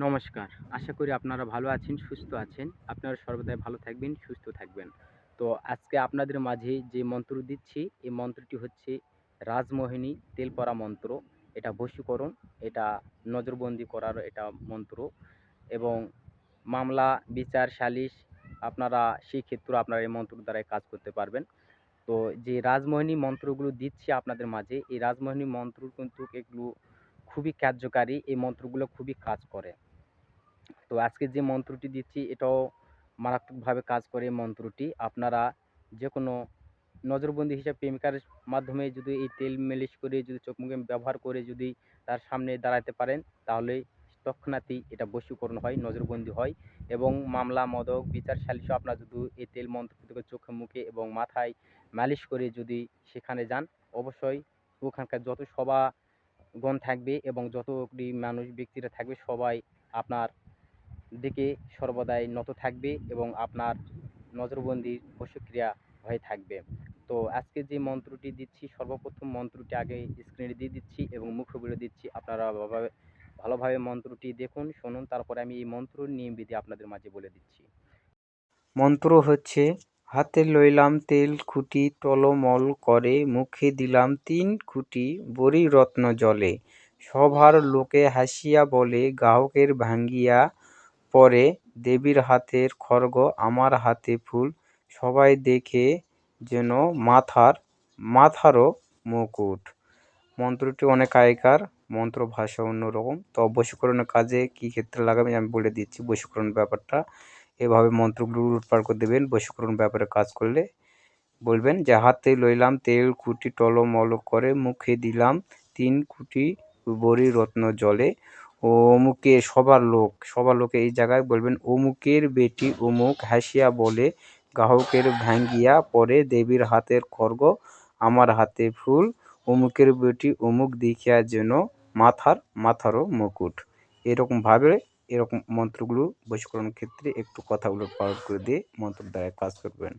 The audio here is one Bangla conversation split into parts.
নমস্কার। আশা করি আপনারা ভালো আছেন, সুস্থ আছেন। আপনারা সর্বদাই ভালো থাকবেন, সুস্থ থাকবেন। তো আজকে আপনাদের মাঝে যে মন্ত্র দিচ্ছি, এই মন্ত্রটি হচ্ছে রাজমোহিনী তেল পরা মন্ত্র। এটা বশীকরণ, এটা নজরবন্দি করার এটা মন্ত্র এবং মামলা, বিচার, সালিশ আপনারা সেই ক্ষেত্রে আপনারা এই মন্ত্র দ্বারাই কাজ করতে পারবেন। তো যে রাজমোহিনী মন্ত্রগুলো দিচ্ছি আপনাদের মাঝে, এই রাজমোহিনী মন্ত্র কিন্তু এগুলো খুবই কার্যকারী, এই মন্ত্রগুলো খুবই কাজ করে। তো আজকে যে মন্ত্রটি দিচ্ছি, এটাও মারাত্মকভাবে কাজ করে এই মন্ত্রটি। আপনারা যে কোনো নজরবন্দি হিসাবে প্রেমিকার মাধ্যমে যদি এই তেল মালিশ করে, যদি চোখ মুখে ব্যবহার করে যদি তার সামনে দাঁড়াতে পারেন, তাহলে তৎক্ষণাৎই এটা বশীকরণ হয়, নজরবন্দি হয় এবং মামলা, মদক, বিচার সালিশও আপনার যদি এই তেল মন্ত্র থেকে চোখে, মুখে এবং মাথায় মালিশ করে যদি সেখানে যান, অবশ্যই ওখানকার যত সভাগণ থাকবে এবং যতটি মানুষ ব্যক্তিরা থাকবে সবাই আপনার দিকে সর্বদাই নত থাকবে এবং আপনার নজরবন্দির প্রতিক্রিয়া হয়ে থাকবে। তো আজকে যে মন্ত্রটি দিচ্ছি, সর্বপ্রথম মন্ত্রটি আগে স্ক্রিনে দিয়ে দিচ্ছি এবং মুখে বলে দিচ্ছি। আপনারা ভালোভাবে মন্ত্রটি দেখুন, শুনুন, তারপরে আমি এই মন্ত্র নিয়ম বিধি আপনাদের মাঝে বলে দিচ্ছি। মন্ত্র হচ্ছে হাতে লইলাম তেল, খুঁটি, টলমল করে মুখে দিলাম তিন খুঁটি বড়ি রত্ন জলে। সভার লোকে হাসিয়া বলে গ্রাহকের ভাঙ্গিয়া পরে দেবীর হাতের খড়গ আমার হাতে ফুল। সবাই দেখে যেন মাথার, মাথারও মুকুট। মন্ত্রটি অনেক আগেকার, মন্ত্র, ভাষা অন্যরকম। তো বশীকরণের কাজে কী ক্ষেত্রে লাগাবে আমি বলে দিচ্ছি বশীকরণ ব্যাপারটা। এভাবে মন্ত্রগুলো উৎপার করে দেবেন বশীকরণ ব্যাপারে কাজ করলে। বলবেন যে, হাতে লইলাম তেল কুটি টলমল করে মুখে দিলাম তিন কুটি বড়ি রত্ন জলে। অমুকে সবার লোক, সবার লোকে এই জায়গায় বলবেন, অমুকের বেটি অমুক হাসিয়া বলে, গ্রাহকের ভাঙ্গিয়া পরে দেবীর হাতের খর্গ, আমার হাতে ফুল, অমুকের বেটি অমুক দেখিয়া যেন মাথার, মাথারও মুকুট। এরকমভাবে এরকম মন্ত্রগুলো বশীকরণ ক্ষেত্রে একটু কথাগুলো পালন করে দিয়ে মন্ত্র দ্বারা কাজ করবেন।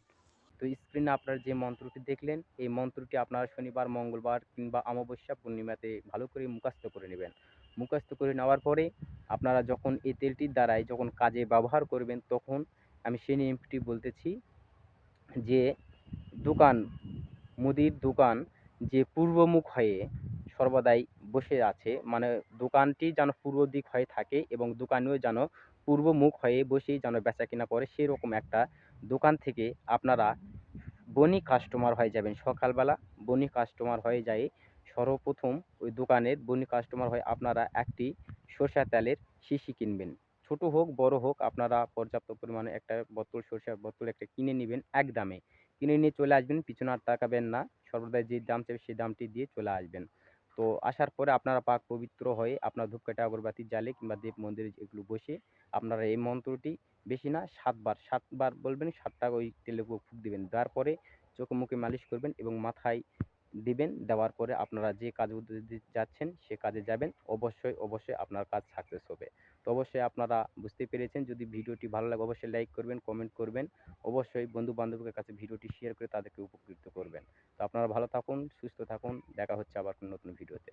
তো স্ক্রিনে আপনারা যে মন্ত্রটি দেখলেন, এই মন্ত্রটি আপনারা শনিবার, মঙ্গলবার কিংবা অমাবস্যা পূর্ণিমাতে ভালো করে মুখস্থ করে নেবেন। মুখস্থ করে নেওয়ার পরে আপনারা যখন এই তেলটির দ্বারাই যখন কাজে ব্যবহার করবেন, তখন আমি সেই নিয়মটি বলতেছি যে দোকান, মুদির দোকান যে পূর্বমুখ হয়ে সর্বদাই বসে আছে। মানে দোকানটি যেন পূর্ব দিক হয়ে থাকে এবং দোকানেও যেন পূর্বমুখ হয়ে বসেই যেন বেচা কিনা করে, সেরকম একটা দোকান থেকে আপনারা বনি কাস্টমার হয়ে যাবেন। সকালবেলা বনি কাস্টমার হয়ে যায় সর্বপ্রথম ওই দোকানের বনি কাস্টমার হয়ে আপনারা একটি সরষা তেলের শিশি কিনবেন। ছোট হোক, বড় হোক, আপনারা পর্যাপ্ত পরিমাণে একটা বোতল সরষার বোতল একটা কিনে নেবেন এক দামে। কিনে নিয়ে চলে আসবেন, পিছনে আর তাকাবেন না। সর্বদাই যে দাম চাইবে সেই দামটি দিয়ে চলে আসবেন। তো আসার পরে আপনারা পাক পবিত্র হয়ে আপনার ধূপকাঠি আগরবাতি জ্বালে কিংবা দেব মন্দিরে এগুলো বসে আপনারা এই মন্ত্রটি বেশি না সাতবার সাতবার বলবেন সাতটা ওই তেলে ফুক দিবেন। দেওয়ার পরে চোখে মুখে মালিশ করবেন এবং মাথায় দিবেন। দেওয়ার পরে আপনারা যে কাজ যাচ্ছেন সে কাজে যাবেন। অবশ্যই অবশ্যই আপনার কাজ সাকসেস হবে। তো অবশ্যই আপনারা বুঝতে পেরেছেন যদি ভিডিওটি ভালো লাগে অবশ্যই লাইক করবেন, কমেন্ট করবেন। অবশ্যই বন্ধু বান্ধবের কাছে ভিডিওটি শেয়ার করে তাদেরকে উপকৃত করবেন তো আপনারা ভালো থাকুন সুস্থ থাকুন দেখা হচ্ছে আবার কোনো নতুন ভিডিওতে।